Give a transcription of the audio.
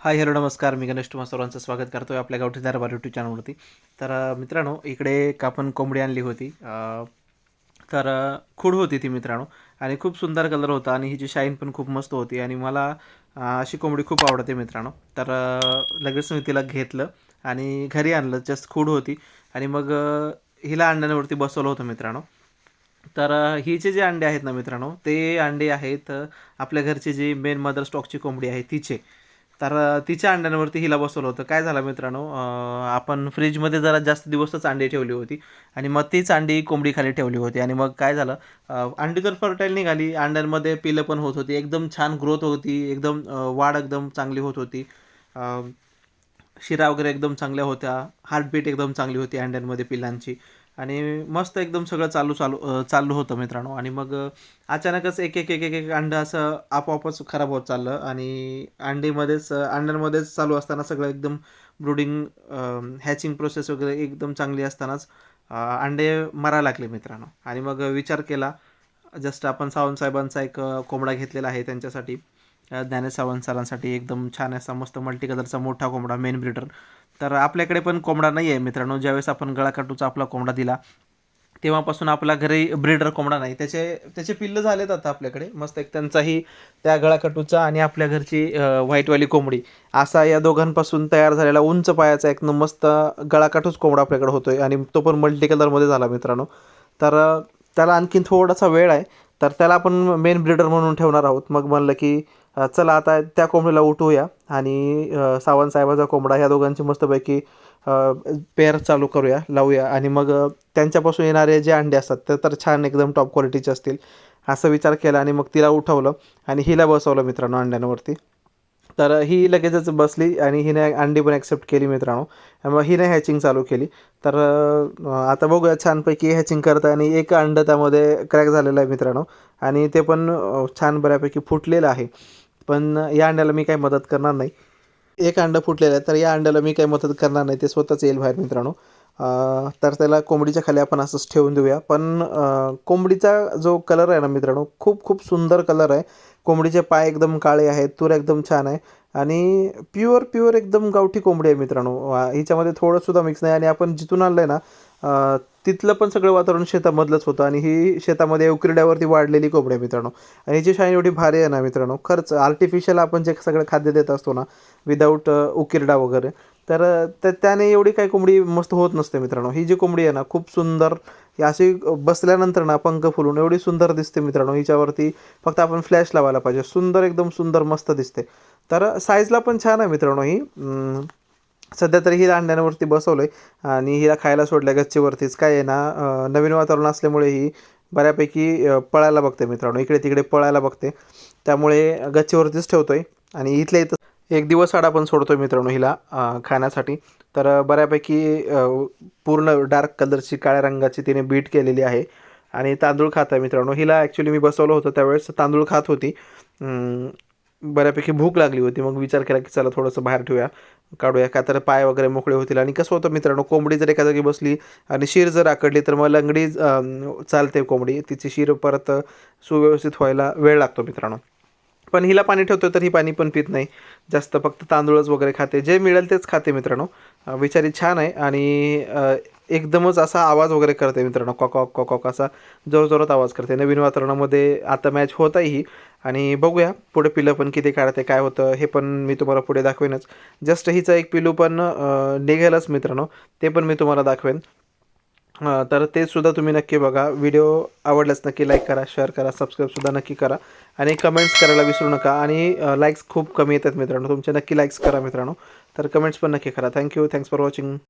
Hi hello नमस्कार. मी गणेश तुम्हा सर्वांचं स्वागत आहे आपल्या गावठी दरबार यूट्यूब चॅनलवरती तर मित्रांनो इकडे एक आपण कोंबडी आणली होती. तर खूड होती ती मित्रांनो. आणि खूप सुंदर कलर होता आणि हिची शाईन पण खूप मस्त होती आणि मला अशी कोंबडी खूप आवडते मित्रांनो. तर लगेच मी तिला घेतलं आणि घरी आणलं. जस्ट खूड होती. आणि मग हिला अंड्यांवरती बसवलं होतं मित्रांनो. तर हिचे जे अंडे आहेत ना मित्रांनो ते अंडे आहेत आपल्या घरचे जे मेन मदर स्टॉकची कोंबडी आहे तिचे. तर तिच्या अंड्यांवरती हिला बसवलं होतं. काय झालं मित्रांनो आपण फ्रीजमध्ये जरा जास्त दिवसच अंडी ठेवली होती आणि मग तीच अंडी कोंबडी खाली ठेवली होती. आणि मग काय झालं अंडी तर फर्टाईल निघाली. अंड्यांमध्ये पिलं पण होत होती. एकदम छान ग्रोथ होती. एकदम वाढ एकदम चांगली होत होती. शिरा वगैरे एकदम चांगल्या होत्या. हार्टबीट एकदम चांगली होती अंड्यांमध्ये पिलांची. आणि मस्त एकदम सगळं चालू चालू चालू होतं मित्रांनो. आणि मग अचानकच एक एक एक एक एक अंडं असं आपोआपच खराब होत चाललं. आणि अंडीमध्येच अंड्यांमध्येच चालू असताना सगळं एकदम ब्रुडिंग हॅचिंग प्रोसेस वगैरे एकदम चांगली असतानाच अंडे मरायला लागले मित्रांनो. आणि मग विचार केला जस्ट आपण सावंत साहेबांचा एक कोंबडा घेतलेला आहे त्यांच्यासाठी. ज्ञानेश सावंत सरांसाठी एकदम छान असा मस्त मल्टी कलरचा मोठा कोंबडा मेन ब्रिडर तर आपल्याकडे पण कोंबडा नाही आहे मित्रांनो. ज्यावेळेस आपण गळाकाटूचा आपला कोंबडा दिला तेव्हापासून आपल्या घरी ब्रीडर कोंबडा नाही. त्याचे त्याचे पिल्लं झालेत आता आपल्याकडे. मस्त एक त्यांचाही त्या गळाकटूचा आणि आपल्या घरची व्हाईटवाली कोंबडी. असा या दोघांपासून तयार झालेला उंच पायाचा एक न मस्त गळाकाटूच कोंबडा आपल्याकडे होतोय आणि तो पण मल्टी कलरमध्ये झाला मित्रांनो. तर त्याला आणखीन थोडासा वेळ आहे. तर त्याला आपण मेन ब्रीडर म्हणून ठेवणार आहोत. मग म्हणलं की चला आता त्या कोंबडीला उठवूया. आणि सावंत साहेबाचा कोंबडा ह्या दोघांची मस्तपैकी पेअर चालू करूया लावूया. आणि मग त्यांच्यापासून येणारे जे अंडे असतात ते तर छान एकदम टॉप क्वालिटीचे असतील. असा विचार केला आणि मग तिला उठवलं. आणि हिला बसवलं मित्रांनो अंड्यांवरती. तर ही लगेचच बसली आणि हिने अंडी पण ॲक्सेप्ट केली मित्रांनो. मग हिने हॅचिंग चालू केली. तर आता बघूया छानपैकी हॅचिंग करता आणि एक अंडं त्यामध्ये क्रॅक झालेलं आहे मित्रांनो. आणि ते पण छान बऱ्यापैकी फुटलेलं आहे. पण या अंड्याला मी काही मदत करणार नाही. एक अंडं फुटलेलं आहे तर या अंड्याला मी काही मदत करणार नाही. ते स्वतःच येईल बाहेर मित्रांनो. तर त्याला कोंबडीच्या खाली आपण असंच ठेवून देऊया. पण कोंबडीचा जो कलर आहे ना मित्रांनो खूप खूप सुंदर कलर आहे. कोंबडीचे पाय एकदम काळे आहेत तूर एकदम छान आहे. आणि प्युअर प्युअर एकदम गावठी कोंबडी आहे मित्रांनो. हिच्यामध्ये थोडंसुद्धा मिक्स नाही. आणि आपण जिथून आणलं आहे ना तिथलं पण सगळं वातावरण शेतामधलंच होतं आणि ही शेतामध्ये उकिरड्यावरती वाढलेली कोंबड्या मित्रांनो. आणि हिची शाईन एवढी भारी आहे ना मित्रांनो खरंच आर्टिफिशियल आपण जे सगळं खाद्य देत असतो ना विदाऊट उकिरडा वगैरे तर त्या त्याने एवढी काही कोंबडी मस्त होत नसते मित्रांनो. ही जी कोंबडी आहे ना खूप सुंदर ही अशी बसल्यानंतर ना पंख फुलून एवढी सुंदर दिसते मित्रांनो. हिच्यावरती फक्त आपण फ्लॅश लावायला पाहिजे. सुंदर एकदम सुंदर मस्त दिसते. तर साईजला पण छान आहे मित्रांनो ही. सध्या तरी हिला अंड्यांवरती बसवलं आहे आणि हिला खायला सोडल्या गच्चीवरतीच. काय आहे ना नवीन वातावरण असल्यामुळे ही बऱ्यापैकी पळायला बघते मित्रांनो. इकडे तिकडे पळायला बघते. त्यामुळे गच्चीवरतीच ठेवतो आहे आणि इथल्या इथं एक दिवस आड आपण सोडतो आहे मित्रांनो हिला खाण्यासाठी. तर बऱ्यापैकी पूर्ण डार्क कलरची काळ्या रंगाची तिने बीट केलेली आहे आणि तांदूळ खात आहे मित्रांनो. हिला ॲक्च्युली मी बसवलं होतं त्यावेळेस. तांदूळ खात होती. बऱ्यापैकी भूक लागली होती. मग विचार केला की चला थोडंसं बाहेर ठेवूया. काढूया. का तर पाय वगैरे मोकळे होतील. आणि कसं होतं मित्रांनो कोंबडी जर एका जागी बसली आणि शीर जर आकडली तर मग लंगडी चालते कोंबडी. तिची शीर परत सुव्यवस्थित व्हायला वेळ लागतो मित्रांनो. पण हिला पाणी ठेवतो तर ही पाणी पण पित नाही. जास्त फक्त तांदूळच वगैरे खाते. जे मिळेल तेच खाते मित्रांनो. विचारी छान आहे. आणि एकदमच असा आवाज वगैरे करते मित्रांनो कॉकॉक कॉकॉक असा जोरजोरात आवाज करते. नवीन वातावरणामध्ये आता मॅच होत आहे ही. आणि बघूया पुढे पिलं पण किती काढते काय होतं हे पण मी तुम्हाला पुढे दाखवेनच. जस्ट हिचं एक पिलू पण निघेलच मित्रांनो ते पण मी तुम्हाला दाखवेन. तर ते सुद्धा तुम्ही नक्की बघा. व्हिडिओ आवडल्यास नक्की लाईक करा शेअर करा सबस्क्राईबसुद्धा नक्की करा. आणि कमेंट्स करायला विसरू नका. आणि लाईक्स खूप कमी येतात मित्रांनो. तुमचे नक्की लाईक्स करा मित्रांनो. तर कमेंट्स पण नक्की करा. Thank you thanks for watching